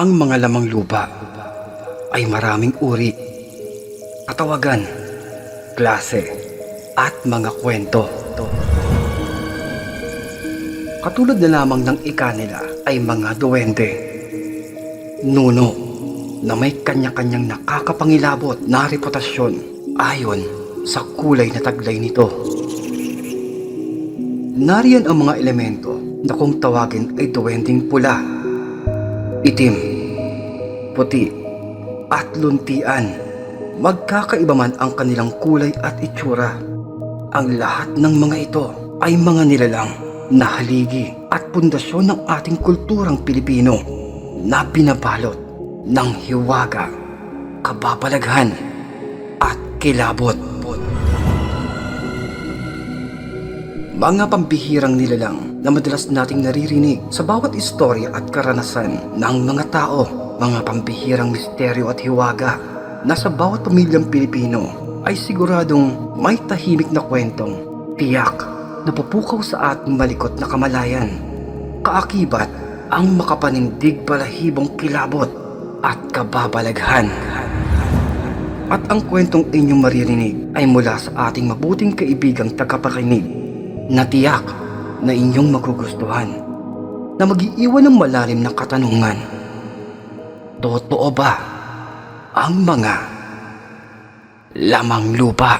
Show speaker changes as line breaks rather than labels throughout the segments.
Ang mga lamang lupa ay maraming uri, katawagan, klase, at mga kwento. Katulad na lamang ng ika nila ay mga duwende. Nuno na may kanya-kanyang nakakapangilabot na reputasyon ayon sa kulay na taglay nito. Nariyan ang mga elemento na kung tawagin ay duwending pula, itim, puti, at luntian. Magkakaiba man ang kanilang kulay at itsura. Ang lahat ng mga ito ay mga nilalang na haligi at pundasyon ng ating kulturang Pilipino na binabalot ng hiwaga, kababalaghan at kilabot. Mga pambihirang nilalang na madalas nating naririnig sa bawat istorya at karanasan ng mga tao, mga pambihirang misteryo at hiwaga na sa bawat pamilyang Pilipino ay siguradong may tahimik na kwentong tiyak na pupukaw sa ating malikot na kamalayan. Kaakibat ang makapanindig balahibong kilabot at kababalaghan. At ang kwentong inyong maririnig ay mula sa ating mabuting kaibigang tagapakinig na tiyak na inyong magugustuhan na mag-iiwan ng malalim na katanungan. Totoo ba ang mga lamang lupa?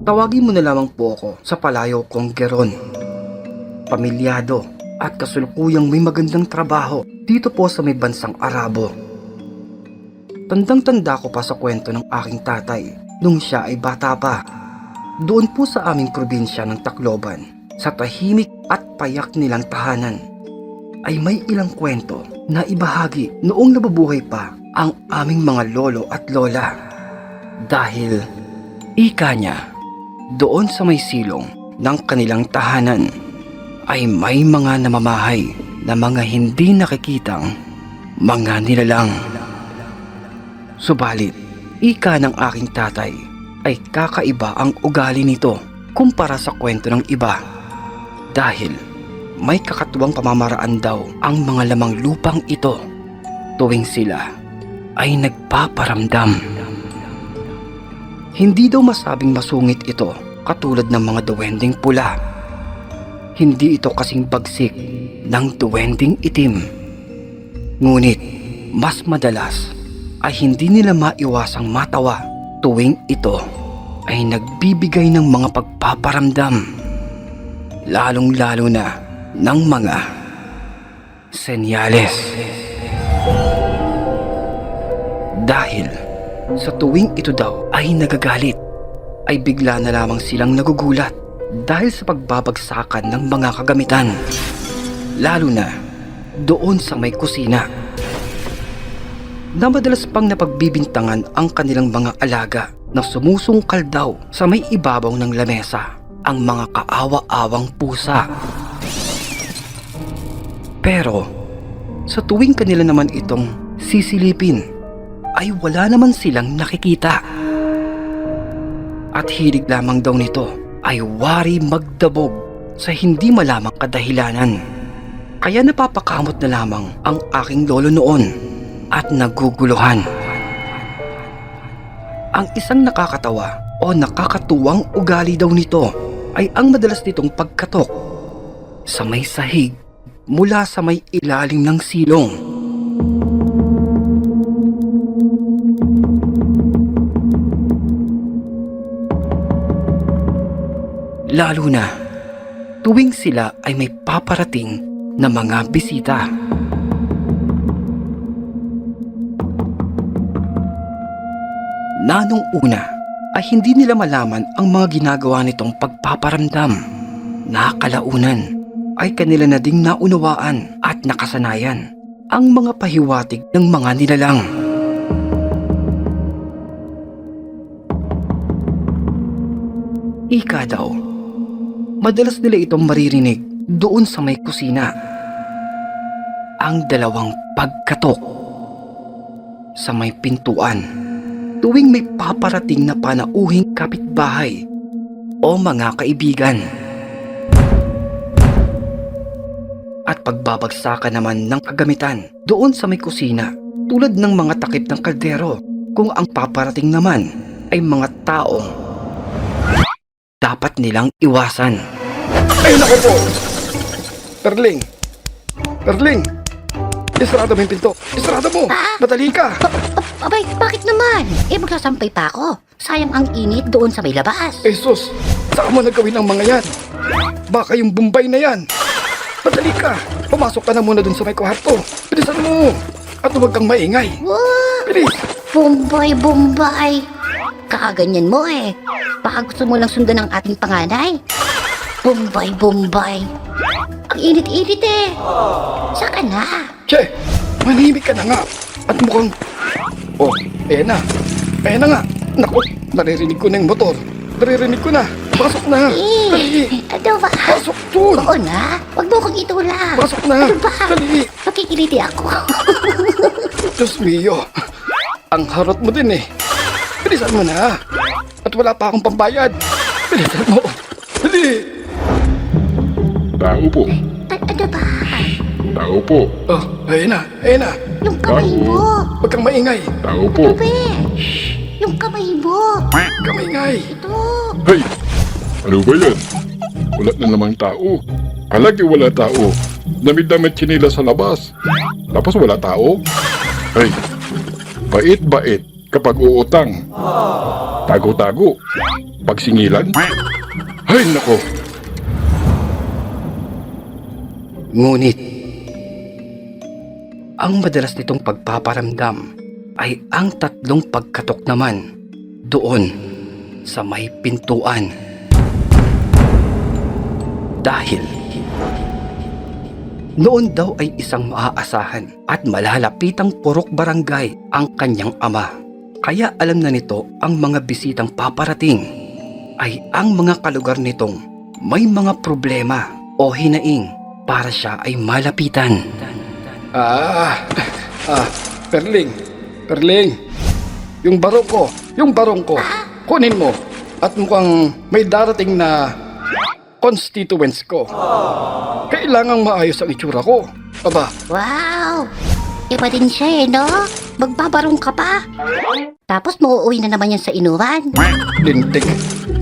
Tawagin mo na lamang po ako sa palayo kong Geron. Pamilyado at kasulukuyang may magandang trabaho dito po sa may bansang Arabo. Tandang-tanda ko pa sa kwento ng aking tatay nung siya ay bata pa. Doon po sa aming probinsya ng Tacloban, sa tahimik at payak nilang tahanan, ay may ilang kwento na ibahagi noong nabubuhay pa ang aming mga lolo at lola. Dahil, ika niya, doon sa may silong ng kanilang tahanan ay may mga namamahay na mga hindi nakikitang mga nilalang. Subalit, ika ng aking tatay ay kakaiba ang ugali nito kumpara sa kwento ng iba. Dahil may kakatuwang pamamaraan daw ang mga lamang lupang ito tuwing sila ay nagpaparamdam. Hindi daw masabing masungit ito katulad ng mga duwending pula. Hindi ito kasing bagsik ng duwending itim. Ngunit mas madalas ay hindi nila maiwasang matawa tuwing ito ay nagbibigay ng mga pagpaparamdam. Lalong-lalo na ng mga senyales. Dahil sa tuwing ito daw ay nagagalit, ay bigla na lamang silang nagugulat dahil sa pagbabagsakan ng mga kagamitan. Lalo na doon sa may kusina na madalas pang napagbibintangan ang kanilang mga alaga na sumusungkal daw sa may ibabaw ng lamesa ang mga kaawa-awang pusa. Pero sa tuwing kanila naman itong sisilipin ay wala naman silang nakikita. At hilig lamang daw nito ay wari magdabog sa hindi malamang kadahilanan. Kaya napapakamot na lamang ang aking lolo noon at naguguluhan. Ang isang nakakatawa o nakakatuwang ugali daw nito ay ang madalas nitong pagkatok sa may sahig mula sa may ilalim ng silong. Lalo na tuwing sila ay may paparating na mga bisita. Na nung una ay hindi nila malaman ang mga ginagawa nitong pagpaparamdam na kalaunan ay kanila na ding naunawaan at nakasanayan ang mga pahiwatig ng mga nilalang. Ika daw, madalas nila itong maririnig doon sa may kusina. Ang dalawang pagkatok sa may pintuan tuwing may paparating na panauhing kapitbahay o mga kaibigan. At pagbabagsakan naman ng kagamitan doon sa may kusina tulad ng mga takip ng kaldero kung ang paparating naman ay mga taong dapat nilang iwasan. Ay, naku po! Perling! Perling! Isarado mo yung pinto! Isarado mo! Madali ka!
Abay, bakit naman? Eh, magsasampay pa ako. Sayang ang init doon sa may labas.
Eh sus! Saan mo nagawin ang mga yan? Baka yung Bombay na yan! Madali ka! Pumasok ka na muna dun sa may kwarto! Bilisan mo! At huwag kang maingay!
Wow!
Bilis!
Bombay, Bombay! Kakaganyan mo eh. Baka gusto mo lang sundan ang ating panganay. Bombay, Bombay! Ang init-init eh. Saka na.
Che! Manahimik ka na nga! At mukhang... Oh, eh na! Eh na nga! Naku! Naririnig ko na yung motor! Naririnig ko na! Pasok na! Dali!
Eh, ano ba?
Pasok dun!
Oo na. Huwag mo kong itula.
Pasok na!
Ano ba?
Dali!
Makikiliti ako.
Diyos mio! Ang harot mo din eh! Bilisan mo na! At wala pa akong pambayad! Bilisan mo! Dali!
Tao po.
A- ano ba?
Tao po.
Oh, ayun na! Ayun na!
Yung kamay mo.
Huwag kang maingay!
Tao po.
Be, yung kamay mo.
Huwag kang maingay!
Ito.
Hey! Ano ba yan? Wala na namang tao. Alagi wala tao. Damit-damit chinila sa labas. Tapos wala tao? Hey! Bait-bait kapag uutang. Tago-tago. Pagsingilan? Hay nako!
Ngunit, ang madalas nitong pagpaparamdam ay ang tatlong pagkatok naman doon sa may pintuan. Dahil noon daw ay isang maaasahan at malalapitang purok barangay ang kanyang ama. Kaya alam na nito ang mga bisitang paparating ay ang mga kalugar nitong may mga problema o hinaing para siya ay malapitan. Ah, ah, Perling, Perling, yung barong ko, yung barong ko, kunin mo. At mukhang may darating na constituents ko. Kailangang maayos ang itsura ko. Aba,
Wow! Iba din siya eh, no? Magbabarong ka pa. Tapos mauuwi na naman yan sa inuman.
lintik.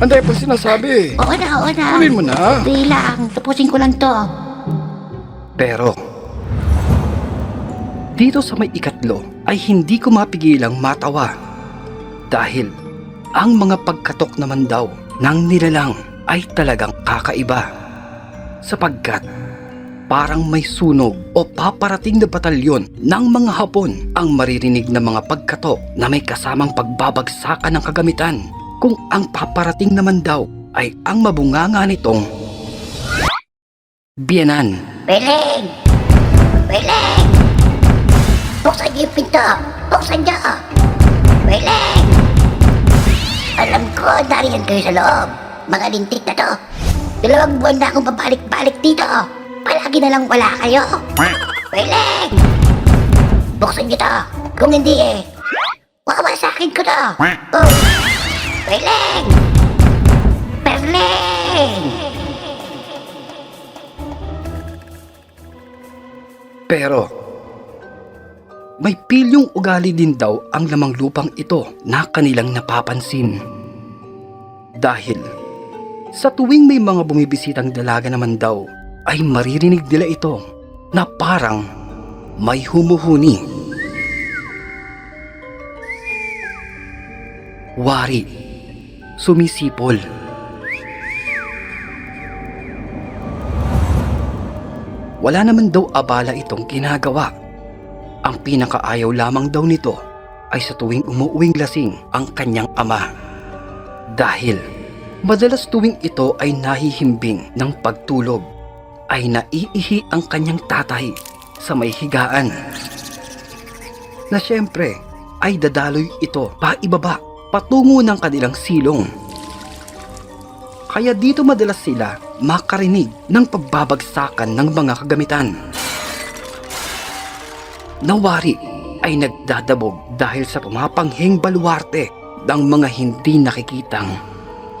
Anday pa sinasabi.
Oo na, oo na.
Kunin mo na.
Di lang. Tapusin ko lang to.
Pero, dito sa may ikatlo ay hindi ko mapigilang matawa. Dahil, ang mga pagkatok naman daw ng nilalang ay talagang kakaiba. Sapagkat, parang may sunog o paparating na batalyon ng mga Hapon ang maririnig na mga pagkatok na may kasamang pagbabagsakan ng kagamitan kung ang paparating naman daw ay ang mabunganga nitong biyanan.
Beleng! Beleng! Buksan niyo yung pinto! Buksan niyo! Beleng! Alam ko, nariyan kayo sa loob. Mga lintik na to. Dalawang buwan na akong babalik-balik dito. Palagi na lang wala kayo. Beleng! Buksan niyo to. Kung hindi eh, wawasakin ko to. Oh! Beleng! Perleng!
Pero, may pilyong ugali din daw ang lamang lupang ito na kanilang napapansin. Dahil, sa tuwing may mga bumibisitang dalaga naman daw, ay maririnig nila ito na parang may humuhuni. Wari, sumisipol. Wala naman daw abala itong ginagawa. Ang pinakaayaw lamang daw nito ay sa tuwing umuuwing lasing ang kanyang ama. Dahil madalas tuwing ito ay nahihimbing ng pagtulog, ay naiihi ang kanyang tatay sa may higaan. Na siyempre ay dadaloy ito pa ibaba patungo ng kanilang silong. Kaya dito madalas sila makarinig ng pagbabagsakan ng mga kagamitan. Nawari ay nagdadabog dahil sa pumapanghing baluarte ng mga hindi nakikitang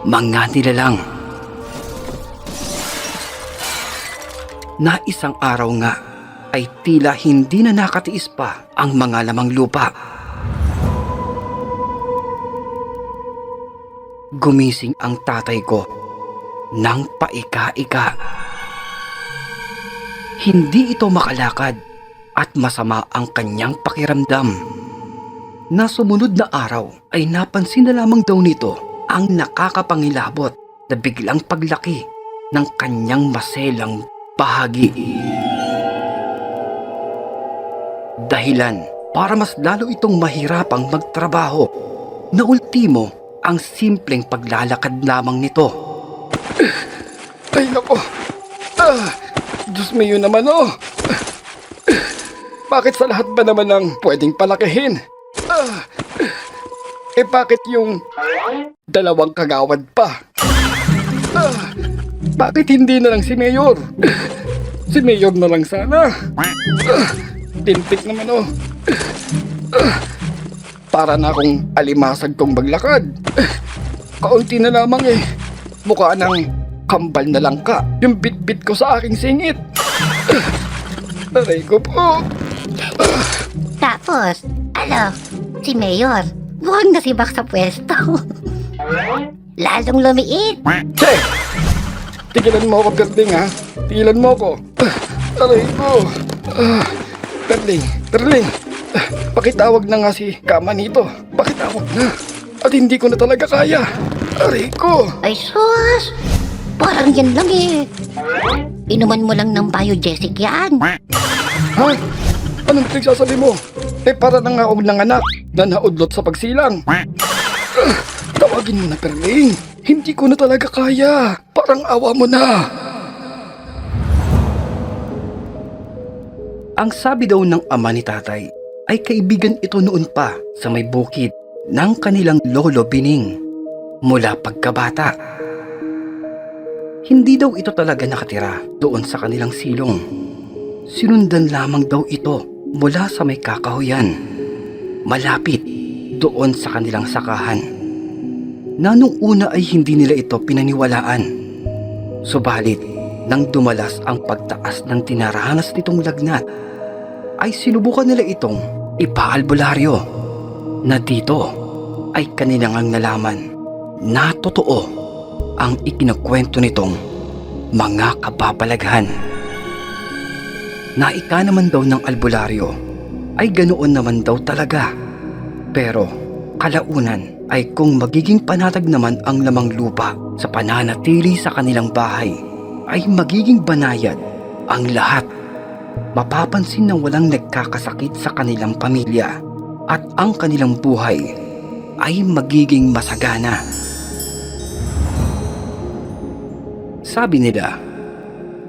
mga nilalang. na isang araw nga ay tila hindi na nakatiis pa ang mga lamang lupa. Gumising ang tatay ko ng paika-ika. Hindi ito makalakad at masama ang kanyang pakiramdam. Na na araw ay napansin na lamang daw nito ang nakakapangilabot na biglang paglaki ng kanyang maselang bahagi. Dahilan para mas lalo itong mahirapang magtrabaho na ultimo ang simpleng paglalakad lamang nito. Ay nako! Ah, Diyos mo yun naman oh! Bakit sa lahat ba naman ang pwedeng palakihin? Ah, eh bakit yung dalawang kagawad pa? Ah, bakit hindi na lang si Mayor? Si Mayor na lang sana. Ah, tintik naman oh. Ah, para na akong alimasag kong maglakad. Kaunti na lamang eh. Mukha ng kambal na lang ka. Yung bit-bit ko sa aking singit. Ah, Aray ko po.
Tapos, ano, si Mayor, mukhang nasibak sa pwesto. Lalong lumiit.
Che! Tigilan mo ako, Perling, ha? Tigilan mo ako. Ah, Aray ko. Ah, Perling, Perling. Ah, Pakitawag na nga si Kama nito. Pakitawag na. At hindi ko na talaga kaya. Aray ko.
Ay sus! Parang yan lang eh. Inuman mo lang ng biogesic yan.
Ha? Anong pinagsasabi mo? Eh, para na nga akong nanganak na naudlot sa pagsilang. Ah, tawagin mo na, Perling. Hindi ko na talaga kaya. Parang awa mo na. Ang sabi daw ng ama ni tatay ay kaibigan ito noon pa sa may bukid ng kanilang lolo Bining mula pagkabata. Hindi daw ito talaga nakatira doon sa kanilang silong. Sinundan lamang daw ito mula sa may kakahuyan. Malapit doon sa kanilang sakahan. Na nung una ay hindi nila ito pinaniwalaan. Subalit, nang dumalas ang pagtaas ng tinarahanas nitong lagnat, ay sinubukan nila itong ipaalbularyo na dito ay kanilang ang nalaman na totoo ang ikinakwento nitong mga kababalaghan. Naika naman daw ng albularyo ay ganoon naman daw talaga. Pero kalaunan ay kung magiging panatag naman ang lamang lupa sa pananatili sa kanilang bahay ay magiging banayad ang lahat. Mapapansin na walang nagkakasakit sa kanilang pamilya at ang kanilang buhay ay magiging masagana. Sabi nila,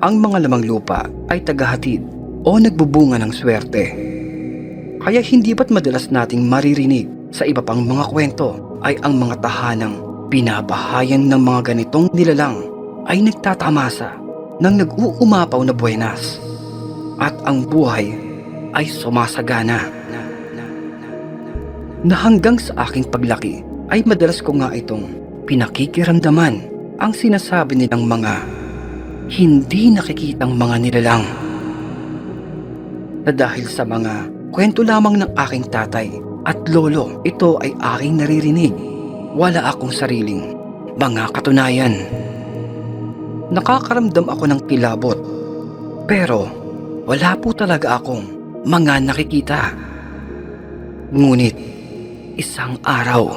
ang mga lamang lupa ay tagahatid o nagbubunga ng swerte. Kaya hindi ba't madalas nating maririnig sa iba pang mga kwento ay ang mga tahanang binabahayan ng mga ganitong nilalang ay nagtatamasa ng nag-uumapaw na buenas at ang buhay ay sumasagana. Na hanggang sa aking paglaki ay madalas ko nga itong pinakikiramdaman ang sinasabi nilang mga hindi nakikitang mga nilalang. Na dahil sa mga kwento lamang ng aking tatay at lolo, ito ay aking naririnig. Wala akong sariling mga katunayan. Nakakaramdam ako ng kilabot. Pero wala po talaga akong mga nakikita. Ngunit isang araw,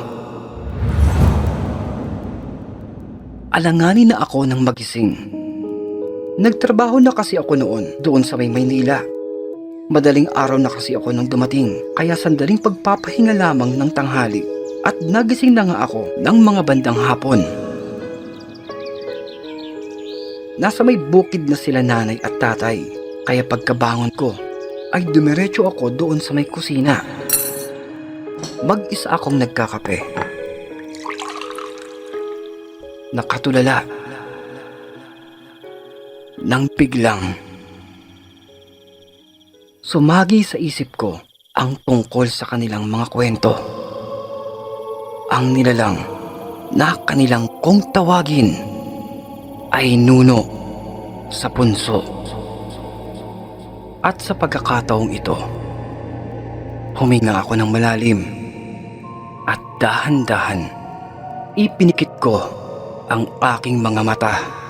alanganin na ako ng magising. Nagtrabaho na kasi ako noon doon sa may Maynila. Madaling araw na kasi ako nang dumating, kaya sandaling pagpapahinga lamang ng tanghali at nagising na nga ako ng mga bandang hapon. Nasa may bukid na sila nanay at tatay, kaya pagkabangon ko ay dumiretso ako doon sa may kusina. Mag-isa akong nagkakape. Nakatulala. Nang biglang Sumagi sa isip ko ang tungkol sa kanilang mga kwento. Ang nilalang na kanilang kong tawagin ay nuno sa punso. At sa pagkakataong ito, huminga ako ng malalim at dahan-dahan ipinikit ko ang aking mga mata.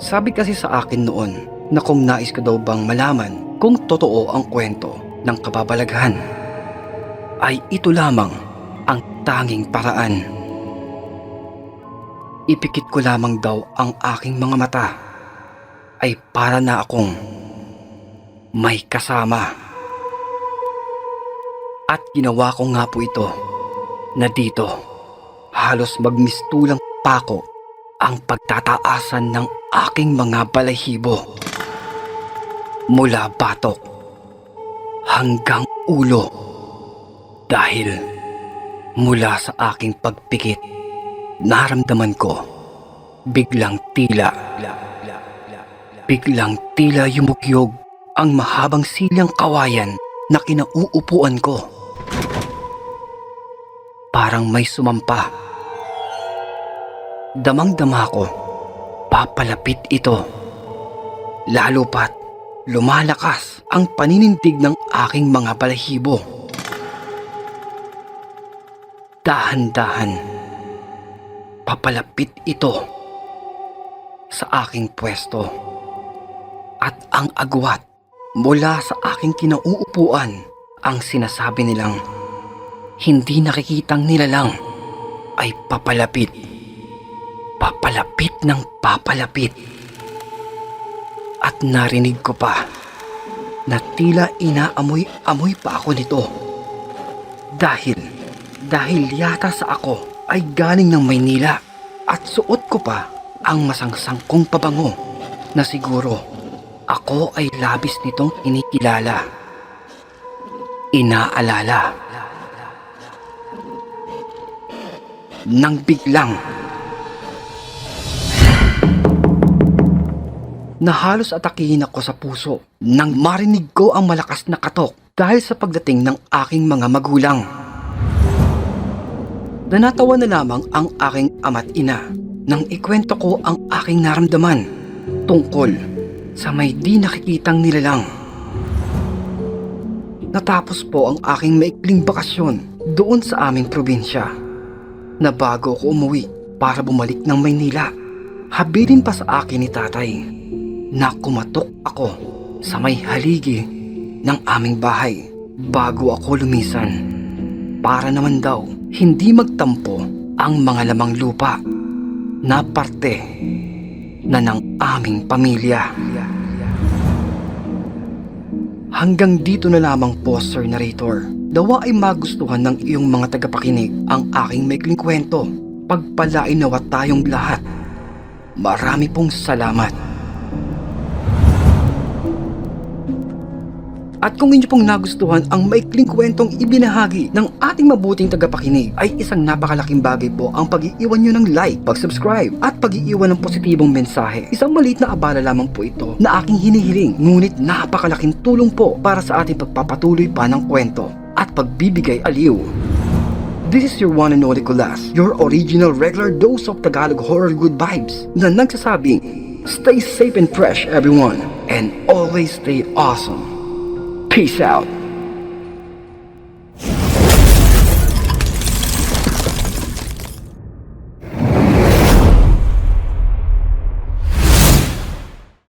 Sabi kasi sa akin noon na kung nais ko daw bang malaman kung totoo ang kwento ng kababalaghan, ay ito lamang ang tanging paraan. Ipikit ko lamang daw ang aking mga mata ay para na akong may kasama. At ginawa ko nga po ito na dito halos magmistulang pako ang pagtataasan ng aking mga balahibo. Mula batok hanggang ulo dahil mula sa aking pagpikit naramdaman ko biglang tila biglang tila yumugyog ang mahabang silyang kawayan na kinauupuan ko. Parang may sumampa. Damang-dama ko, papalapit ito. Lalo pat lumalakas ang paninindig ng aking mga balahibo. Dahan-dahan, papalapit ito sa aking pwesto. At ang agwat mula sa aking kinauupuan ang sinasabi nilang hindi nakikitang nilalang ay papalapit. Papalapit ng papalapit. At narinig ko pa na tila inaamoy-amoy pa ako nito. Dahil, dahil yata sa ako ay galing ng Maynila at suot ko pa ang masangsang kong pabango na siguro ako ay labis nitong inikilala. Inaalala. Nang biglang na halos atakihin ako sa puso nang marinig ko ang malakas na katok dahil sa pagdating ng aking mga magulang. Nanatawa na lamang ang aking ama't ina nang ikwento ko ang aking naramdaman tungkol sa may di nakikitang nilalang. Natapos po ang aking maikling bakasyon doon sa aming probinsya na bago ko umuwi para bumalik ng Maynila. Habilin pa sa akin ni tatay na kumatok ako sa may haligi ng aming bahay bago ako lumisan. Para naman daw hindi magtampo ang mga lamang lupa na parte na ng aming pamilya. Hanggang dito na lamang po, Sir Narrator. Dawa ay magustuhan ng iyong mga tagapakinig ang aking maikling kwento. Pagpalain nawa tayong lahat. Marami pong salamat. At kung inyo pong nagustuhan ang maikling kwentong ibinahagi ng ating mabuting tagapakinig ay isang napakalaking bagay po ang pag-iiwan nyo ng like, pag-subscribe at pag-iiwan ng positibong mensahe. Isang maliit na abala lamang po ito na aking hinihiling ngunit napakalaking tulong po para sa ating pagpapatuloy pa ng kwento at pagbibigay aliw. This is your one and only Kulas, your original regular dose of Tagalog horror good vibes na nagsasabing, stay safe and fresh everyone, and always stay awesome. Peace out.